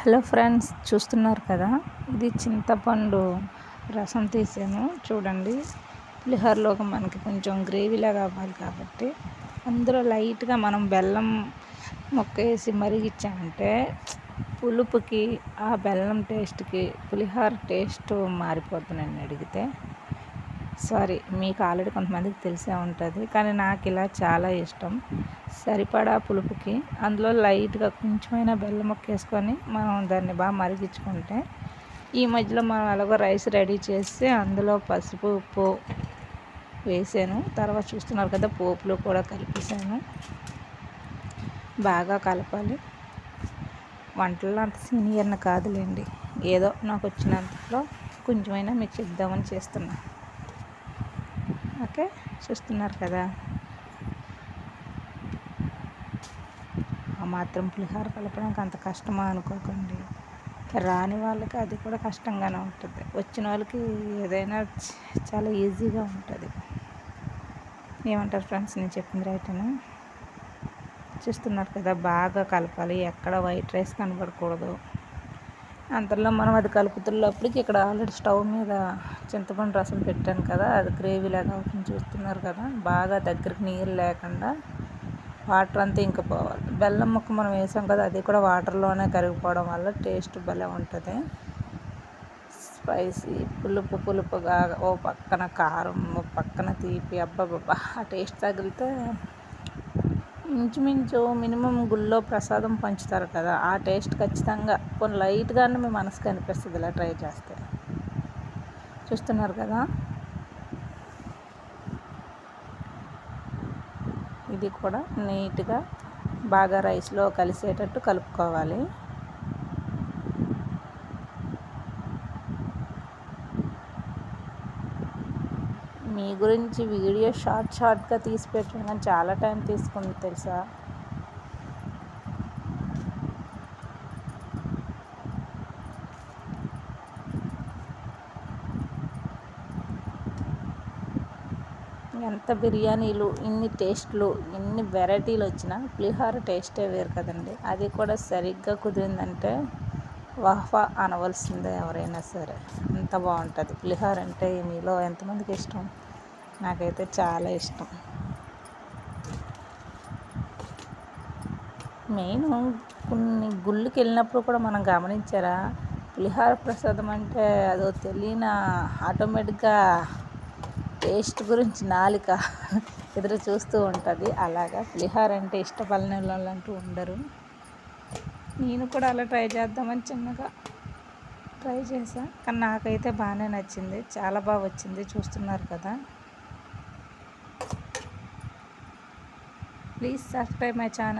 Hello friends చూస్తున్నారు కదా? ఇది చింతపండు రసం తీసాను. చూడండి పులిహోరలోకి మనకి కొంచెం గ్రేవీలా కావాలి కాబట్టి. అందులో లైట్గా మనం బెల్లం మొక్క వేసి మరిగించామంటే పులుపుకి ఆ బెల్లం టేస్ట్కి పులిహోర టేస్ట్ మారిపోతుందని అడిగితే సారీ మీకు ఆల్రెడీ కొంతమందికి తెలిసే ఉంటుంది కానీ నాకు ఇలా చాలా ఇష్టం. సరిపడా పులుపుకి అందులో లైట్గా కొంచెమైనా బెల్లం మొక్కేసుకొని మనం దాన్ని బాగా మరిగించుకుంటే ఈ మధ్యలో మనం అలాగో రైస్ రెడీ చేసి అందులో పసుపు ఉప్పు వేసాను. తర్వాత చూస్తున్నారు కదా పోపులు కూడా కలిపేసాను. బాగా కలపాలి. వంటల్లో అంత సీనియర్ని కాదులేండి. ఏదో నాకు వచ్చినంతలో కొంచెమైనా మీకు చెప్దామని చేస్తున్నాను ఓకే చూస్తున్నారు కదా. ఆ మాత్రం పులిహోర కలపడానికి అంత కష్టమా అనుకోకండి. రాని వాళ్ళకి అది కూడా కష్టంగానే ఉంటుంది. వచ్చిన వాళ్ళకి ఏదైనా చాలా ఈజీగా ఉంటుంది. ఏమంటారు ఫ్రెండ్స్? నేను చెప్పింది రైటేనా? చూస్తున్నారు కదా బాగా కలపాలి. ఎక్కడ వైట్ రైస్ కనబడకూడదు. అంతలో మనం అది కలుపుతున్నప్పటికి ఇక్కడ ఆల్రెడీ స్టవ్ మీద చింతపండు రసం పెట్టాను కదా అది గ్రేవీ లాగా అవుతుంది చూస్తున్నారు కదా బాగా దగ్గరికి నీళ్ళు లేకుండా వాటర్ అంతా ఇంక పోవాలి. బెల్లం ముక్క మనం వేసాం కదా అది కూడా వాటర్లోనే కరిగిపోవడం వల్ల టేస్ట్ భలే ఉంటుంది. స్పైసీ పులుపు పులుపుగా ఓ పక్కన కారం ఓ పక్కన తీపి అబ్బాబ్బా ఆ టేస్ట్ తగిలితే ఇంచుమించు మినిమం గుళ్ళో ప్రసాదం పంచుతారు కదా ఆ టేస్ట్ ఖచ్చితంగా. కొన్ని లైట్గానే మీ మనసుకు అనిపిస్తుంది ఇలా ట్రై చేస్తే. చూస్తున్నారు కదా? ఇది కూడా నీట్గా బాగా రైస్లో కలిసేటట్టు కలుపుకోవాలి. మీ గురించి వీడియో షార్ట్ షార్ట్గా తీసి పెట్టడం చాలా టైం తీసుకుంది తెలుసా? ఎంత బిర్యానీలు ఇన్ని టేస్ట్లు ఇన్ని వెరైటీలు వచ్చినా పులిహోర టేస్టే వేరు కదండి. అది కూడా సరిగ్గా కుదిరిందంటే వాహ్వా అనవలసిందే ఎవరైనా సరే. అంత బాగుంటుంది. పులిహోర అంటే మీలో ఎంతమందికి ఇష్టం? నాకైతే చాలా ఇష్టం. మెయిన్ కొన్ని గుళ్ళకి వెళ్ళినప్పుడు కూడా మనం గమనించారా? పులిహార ప్రసాదం అంటే అదో తెలియన ఆటోమేటిక్గా టేస్ట్ గురించి నాలిక ఎదురు చూస్తూ ఉంటుంది. అలాగా పులిహార అంటే ఇష్టపడని వాళ్ళు అంటూ ఉండరు. నేను కూడా అలా ట్రై చేద్దామని చిన్నగా ట్రై చేసా కానీ నాకైతే బాగానే నచ్చింది. చాలా బాగా వచ్చింది. చూస్తున్నారు కదా. Please subscribe my channel